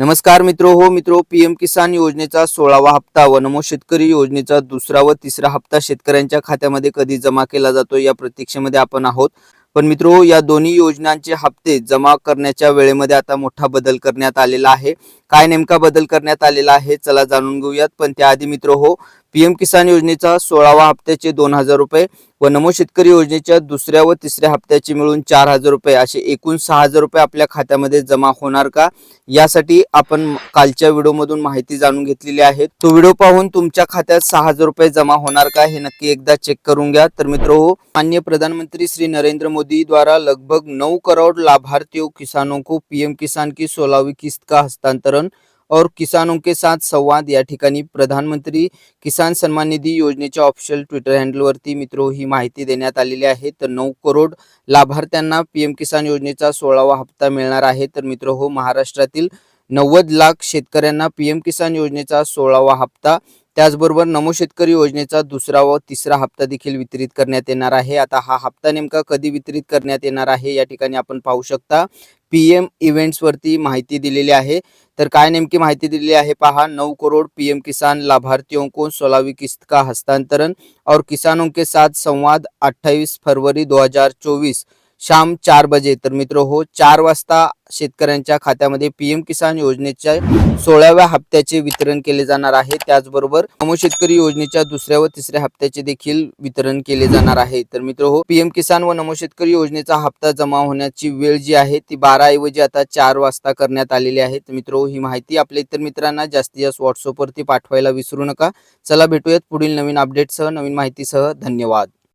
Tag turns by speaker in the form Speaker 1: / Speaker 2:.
Speaker 1: नमस्कार मित्रो हो मित्रो पीएम किसान योजनेचा सोळावा हप्ता व नमो शेतकरी योजनेचा दुसरा व तिसरा हप्ता शेतकऱ्यांच्या खात्यामध्ये कधी जमा केला जातो या प्रतीक्षेमध्ये आपण आहोत. पण मित्रो या दोन्ही योजनांचे हप्ते जमा करण्याच्या वेळेमध्ये आता मोठा बदल करण्यात आलेला आहे. काय नेमका बदल करण्यात आलेला आहे चला जाणून घेऊयात. पण त्याआधी मित्र हो पीएम किसान योजनेचा सोळावा हप्त्याचे दोन हजार रुपये व नमो शेतकरी योजनेच्या दुसऱ्या व तिसऱ्या हप्त्याचे मिळून चार हजार रुपये असे एकूण सहा हजार रुपये आपल्या खात्यामध्ये जमा होणार का? यासाठी आपण कालच्या व्हिडिओमधून माहिती जाणून घेतलेली आहे. तो व्हिडिओ पाहून तुमच्या खात्यात सहा हजार रुपये जमा होणार का हे नक्की एकदा चेक करून घ्या. तर मित्र हो मान्य प्रधानमंत्री श्री नरेंद्र मोदी द्वारा लगभग नऊ करोड़ लाभार्थियों किसानों को पीएम किसान की सोलहवीं किस्त का हस्तांतरण और किसानों के साथ संवाद। या ठिकाणी प्रधानमंत्री किसान सन्मान निधी योजनेच्या ऑफिशियल ट्विटर हँडलवरती मित्रो ही माहिती देण्यात आलेली आहे. तर नऊ करोड लाभार्थ्यांना पीएम किसान योजनेचा सोळावा हप्ता मिळणार आहे. तर मित्र हो महाराष्ट्रातील नव्वद लाख शेतकऱ्यांना पीएम किसान योजनेचा सोळावा हप्ता त्याचबरोबर नमो शेतकरी योजनेचा दुसरा व तिसरा हप्ता देखील वितरित करण्यात येणार आहे. आता हा हप्ता नेमका कधी वितरित करण्यात येणार आहे? या ठिकाणी आपण पाहू शकता. पीएम इवेंट्स इव्हेंट्सवरती माहिती दिलेली आहे. तर काय नेमकी माहिती दिलेली आहे पहा. नौ करोड पीएम किसान लाभार्थियों को सोलहवीं किस्त का हस्तांतरण? और किसानों के साथ संवाद 28 फरवरी 2024 शाम चार बजे. तर मित्र हो चार वाजता शेतकऱ्यांच्या खात्यामध्ये पीएम किसान योजनेच्या सोळाव्या हप्त्याचे वितरण केले जाणार आहे. त्याचबरोबर नमो शेतकरी योजनेच्या दुसऱ्या व तिसऱ्या हप्त्याचे देखील वितरण केले जाणार आहे. तर मित्र हो पीएम किसान व नमो शेतकरी योजनेचा हप्ता जमा होण्याची वेळ जी आहे ती बारा ऐवजी आता चार वाजता करण्यात आलेली आहे. तर मित्र हो, ही माहिती आपल्या इतर मित्रांना जास्तीत जास्त व्हॉट्सअपवरती पाठवायला विसरू नका. चला भेटूयात पुढील नवीन अपडेटसह नवीन माहितीसह. धन्यवाद.